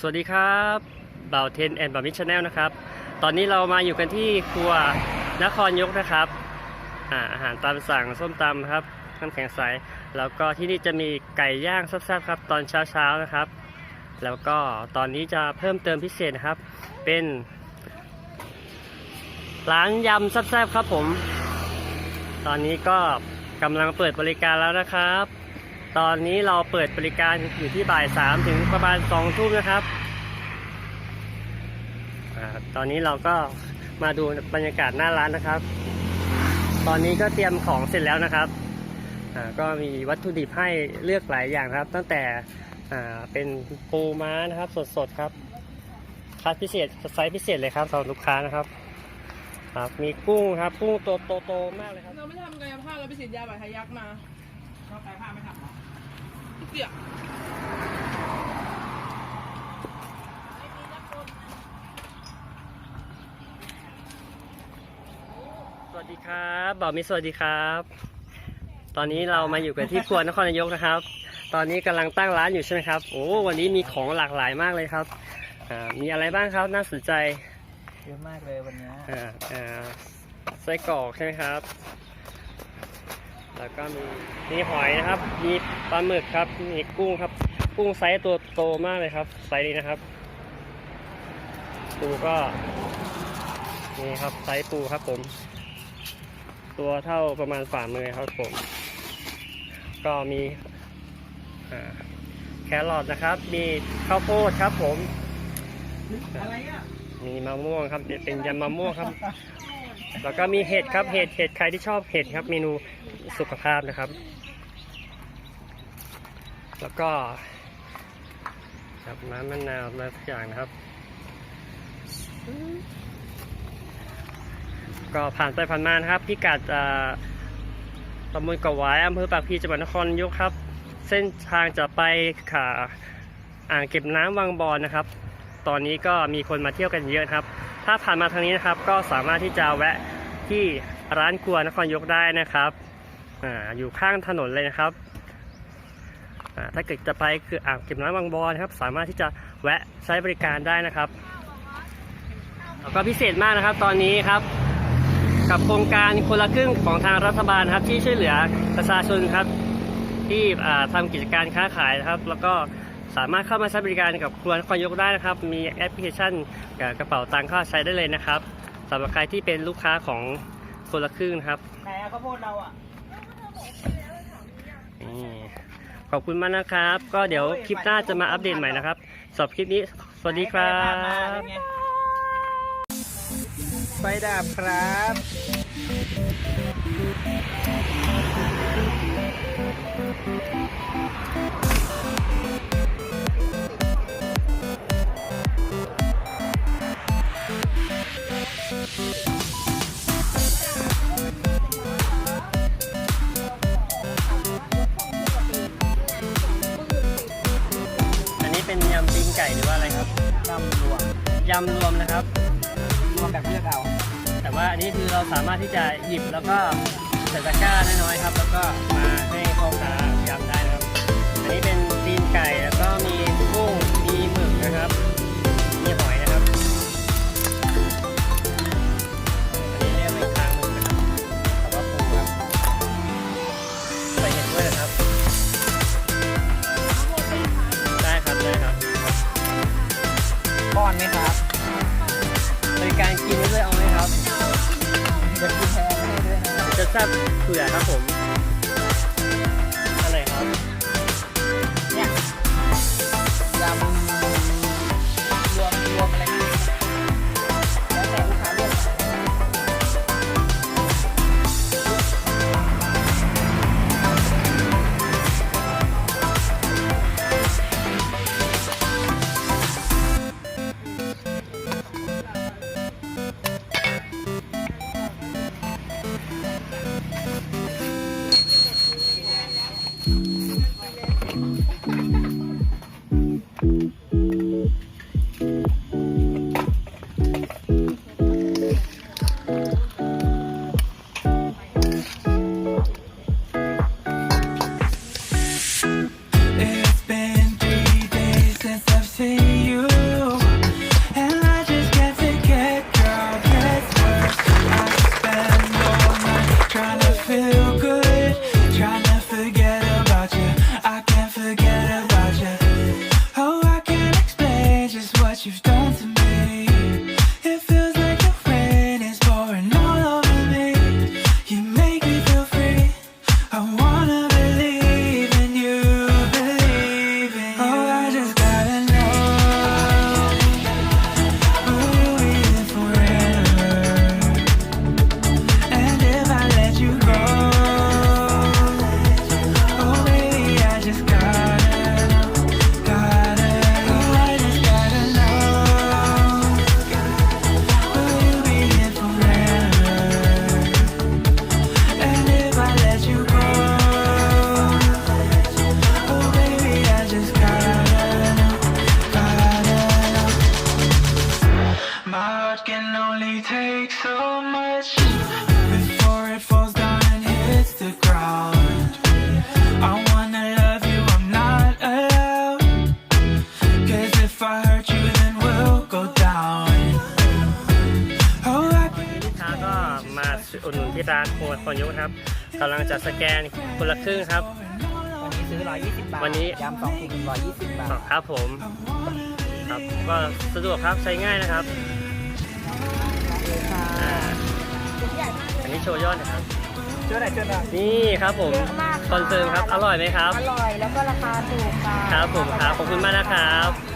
สวัสดีครับบ่าวเทนแอนด์บ่าวมิชแนลนะครับ ตอนนี้เรามาอยู่กันที่ครัวนครยกนะครับอาอาหารตามสั่งส้มตำครับน้ำแข็งใส แล้วก็ที่นี่จะมีไก่ย่างแซ่บๆครับ ตอนเช้าๆนะครับ แล้วก็ตอนนี้จะเพิ่มเติมพิเศษนะครับ เป็น ร้านยำแซ่บๆครับผม ตอนนี้ก็กำลังเปิดบริการแล้วนะครับ ตอนนี้เราเปิดบริการอยู่ที่บ่ายสามถึงประมาณสองทุ่มนะครับอาตอนนี้เราก็มาดูบรรยากาศหน้าร้านนะครับ ตอนนี้ก็เตรียมของเสร็จแล้วนะครับอ่าก็มีวัตถุดิบให้เลือกหลายอย่างครับ ตั้งแต่อ่าเป็นปูม้านะครับสดๆครับคัดพิเศษไซส์พิเศษเลยครับสำหรับลูกค้านะครับครับ มีกุ้งครับกุ้งตัวโตๆมากเลยครับเราไม่ทำกายภาพเราไปฉีดยาบาดทะยักมาชอบกายภาพไม่ทำหรอ เกี่ยสวัสดีครับบ่าวมิตรสวัสดีครับ ตอนนี้เรามาอยู่กันที่ครัวนครนายกนะครับ ตอนนี้กำลังตั้งร้านอยู่ใช่ไหมครับ โอ้ วันนี้มีของหลากหลายมากเลยครับอ่ามีอะไรบ้างครับน่าสนใจเยอะมากเลยวันนี้อ่าอ่าไส้กรอกใช่ไหมครับ แล้วก็มีมีหอยนะครับ มีปลาหมึกครับ มีกุ้งครับ กุ้งไซส์ตัวโตมากเลยครับ ไซส์นี้นะครับ ปูก็นี่ครับไซส์ปูครับผม ตัวเท่าประมาณฝ่ามือครับผม ก็มีอ่าแครอทนะครับ มีข้าวโพดครับผมอะไรอะมีมะม่วงครับ เป็นยำมะม่วงครับ แล้วก็มีเห็ดครับ เห็ด เห็ดใครที่ชอบเห็ดครับ เมนูสุขภาพนะครับ แล้วก็ครับน้ำมะนาวอะไรทุกอย่างนะครับ ก็ผ่านไปผ่านมานะครับ พิกัดตำบลกวายอำเภอปากพีจังหวัดนครยกครับ เส้นทางจะไปขาอ่างเก็บน้ำวังบอนนะครับ ตอนนี้ก็มีคนมาเที่ยวกันเยอะครับ ถ้าผ่านมาทางนี้นะครับ ก็สามารถที่จะแวะที่ร้านครัวนครยกได้นะครับออยู่ข้างถนนเลยนะครับ ถ้าเกิดจะไปคืออ่างเก็บน้ำวังบอนนะครับ สามารถที่จะแวะใช้บริการได้นะครับแล้วก็พิเศษมากนะครับตอนนี้ครับ กับโครงการคนละครึ่งของทางรัฐบาลครับที่ช่วยเหลือประชาชนครับ ที่อ่าทำกิจการค้าขายนะครับ แล้วก็ สามารถเข้ามาใช้บริการกับครัวนครยกได้นะครับ มีแอปพลิเคชันกับกระเป๋าตังค์เข้าใช้ได้เลยนะครับสำหรับใครที่เป็นลูกค้าของคนละครึ่งนะครับไหนอะข้าวโพดเราอะขอบคุณมากนะครับ ก็เดี๋ยวคลิปหน้าจะมาอัปเดตใหม่นะครับสำหรับคลิปนี้ สวัสดีครับ ไฟดับครับ ยำรวมนะครับ รวมแบบเลือกเอา แต่ว่าอันนี้คือเราสามารถที่จะหยิบแล้วก็ใส่ตะกร้าน้อยๆครับ แล้วก็มาให้พ่อค้ายำได้นะครับ อันนี้เป็นตีนไก่แล้วก็มีกุ้งมี แซ่บเผื่อครับผม I want so much before it falls down and hits the ground. I wanna love you, I'm not allowed. Cause if I hurt you, then we'll go down. Oh, I ลูกค้าก็มาอุดหนุนที่ร้านครัวคนยุครับกำลังจะสแกนคนละครึ่งครับ วันนี้ซื้อ 120 บาทวันนี้ ยำสองถุงเป็น120 บาท ครับผม ครับก็สะดวกครับใช้ง่ายนะครับเลย ค่ะอ่าอันนี้โชว์ยอดนะครับ เจอไหนเจอไหนนี่ครับผมเยอะมากคอนเฟิร์มครับ อร่อยไหมครับ อร่อยแล้วก็ราคาถูกค่ะ ครับผมครับ ขอบคุณมากนะครับ